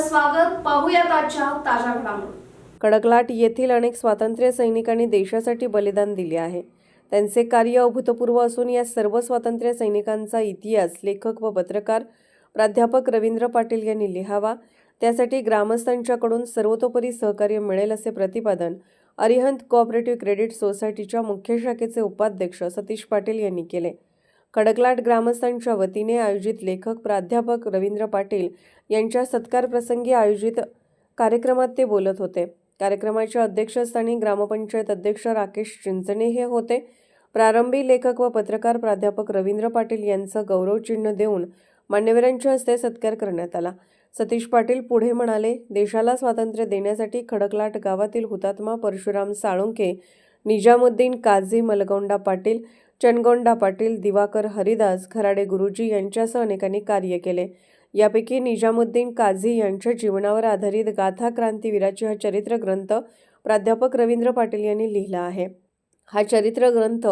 स्वागत पाहूयात आजच्या ताज्या घडामोडी. कडकलाट येथील अनेक स्वातंत्र्य सैनिकांनी देशासाठी बलिदान दिले आहे. त्यांचे कार्य अभूतपूर्व असून या सर्व स्वातंत्र्य सैनिकांचा इतिहास लेखक व पत्रकार प्राध्यापक रवींद्र पाटील यांनी लिहावा. त्यासाठी ग्रामस्थांच्याकडून सर्वतोपरी सहकार्य मिळेल असे प्रतिपादन अरिहंत कोऑपरेटिव्ह क्रेडिट सोसायटीच्या मुख्य शाखेचे उपाध्यक्ष सतीश पाटील यांनी केले. खडकलाट ग्रामस्थांच्या वतीने आयोजित लेखक प्राध्यापक रवींद्र पाटील यांच्या सत्कार प्रसंगी आयोजित कार्यक्रमात ते बोलत होते. कार्यक्रमाच्या अध्यक्षस्थानी ग्रामपंचायत अध्यक्ष राकेश चिंचणे हे होते. प्रारंभी लेखक व पत्रकार प्राध्यापक रवींद्र पाटील यांचं गौरवचिन्ह देऊन मान्यवरांच्या हस्ते सत्कार करण्यात आला. सतीश पाटील पुढे म्हणाले देशाला स्वातंत्र्य देण्यासाठी खडकलाट गावातील हुतात्मा परशुराम साळुंके निजामुद्दीन काझी मलगोंडा पाटील चनगोंडा पाटील दिवाकर हरिदास खराडे गुरुजी यांच्यासह अनेकांनी कार्य केले. यापैकी निजामुद्दीन काझी यांच्या जीवनावर आधारित गाथा क्रांतीवीराची हा चरित्र ग्रंथ प्राध्यापक रवींद्र पाटील यांनी लिहिला आहे. हा चरित्र ग्रंथ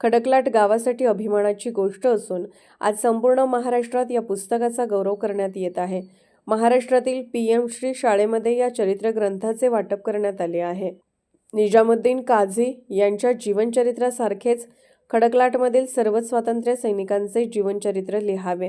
खडकलाट गावासाठी अभिमानाची गोष्ट असून आज संपूर्ण महाराष्ट्रात या पुस्तकाचा गौरव करण्यात येत आहे. महाराष्ट्रातील पी एम श्री शाळेमध्ये या चरित्र ग्रंथाचे वाटप करण्यात आले आहे. निजामुद्दीन काझी यांच्या जीवनचरित्रासारखेच खडकलाटमधील सर्वच स्वातंत्र्य सैनिकांचे जीवनचरित्र लिहावे.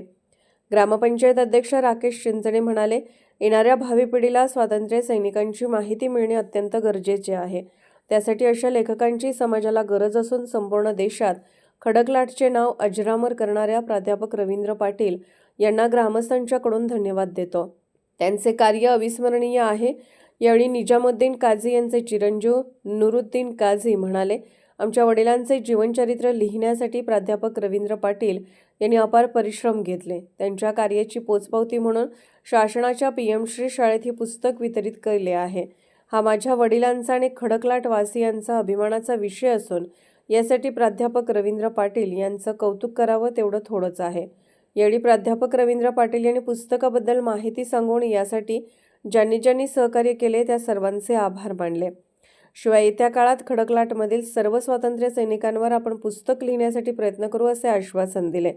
ग्रामपंचायत अध्यक्ष राकेश चिंचणे म्हणाले येणाऱ्या भावी पिढीला स्वातंत्र्य सैनिकांची माहिती मिळणे अत्यंत गरजेचे आहे. त्यासाठी अशा लेखकांची समाजाला गरज असून संपूर्ण देशात खडकलाटचे नाव अजरामर करणाऱ्या प्राध्यापक रवींद्र पाटील यांना ग्रामस्थांच्याकडून धन्यवाद देतो. त्यांचे कार्य अविस्मरणीय आहे. यावेळी निजामुद्दीन काझी यांचे चिरंजीव नुरुद्दीन काझी म्हणाले आमच्या वडिलांचे जीवनचरित्र लिहिण्यासाठी प्राध्यापक रवींद्र पाटील यांनी अपार परिश्रम घेतले. त्यांच्या कार्याची पोचपावती म्हणून शासनाच्या पी एम श्री शाळेत हे पुस्तक वितरित केले आहे. हा माझ्या वडिलांचा आणि खडकलाट वासियांचा अभिमानाचा विषय असून यासाठी प्राध्यापक रवींद्र पाटील यांचं कौतुक करावं तेवढं थोडंच आहे. यावेळी प्राध्यापक रवींद्र पाटील यांनी पुस्तकाबद्दल माहिती सांगून यासाठी ज्यांनी ज्यांनी सहकार्य केले त्या सर्वांचे आभार मानले. शिवाय येत्या काळात खडकलाटमधील सर्व स्वातंत्र्य सैनिकांवर आपण पुस्तक लिहिण्यासाठी प्रयत्न करू असे आश्वासन दिले.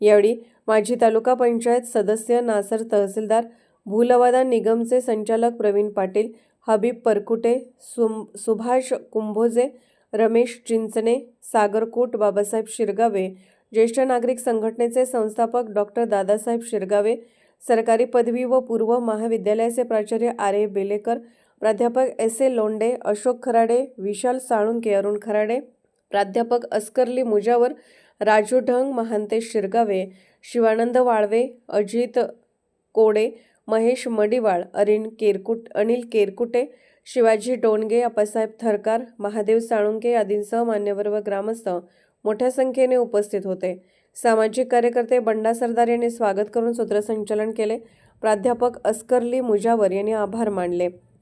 यावेळी माजी तालुका पंचायत सदस्य नासर तहसीलदार भूलवादा निगमचे संचालक प्रवीण पाटील हबीब परकुटे सुम सुभाष कुंभोजे रमेश चिंचणे सागरकोट बाबासाहेब शिरगावे ज्येष्ठ नागरिक संघटनेचे संस्थापक डॉक्टर दादासाहेब शिरगावे सरकारी पदवी व पूर्व महाविद्यालयाचे प्राचार्य आर ए बेलेकर प्राध्यापक एस ए लोंडे अशोक खराडे विशाल साळुंके अरुण खराडे प्राध्यापक अस्करली मुजावर राजू ढंग महांतेश शिरगावे शिवानंद वाळवे अजित कोडे महेश मडिवाळ अरिन केरकुट अनिल केरकुटे शिवाजी डोणगे अप्पासाहेब थरकार महादेव साळुंके आदींसह मान्यवर व ग्रामस्थ मोठ्या संख्येने उपस्थित होते. सामाजिक कार्यकर्ते बंडा सरदार यांनी स्वागत करून सूत्रसंचलन केले. प्राध्यापक अस्करली मुजावर यांनी आभार मानले.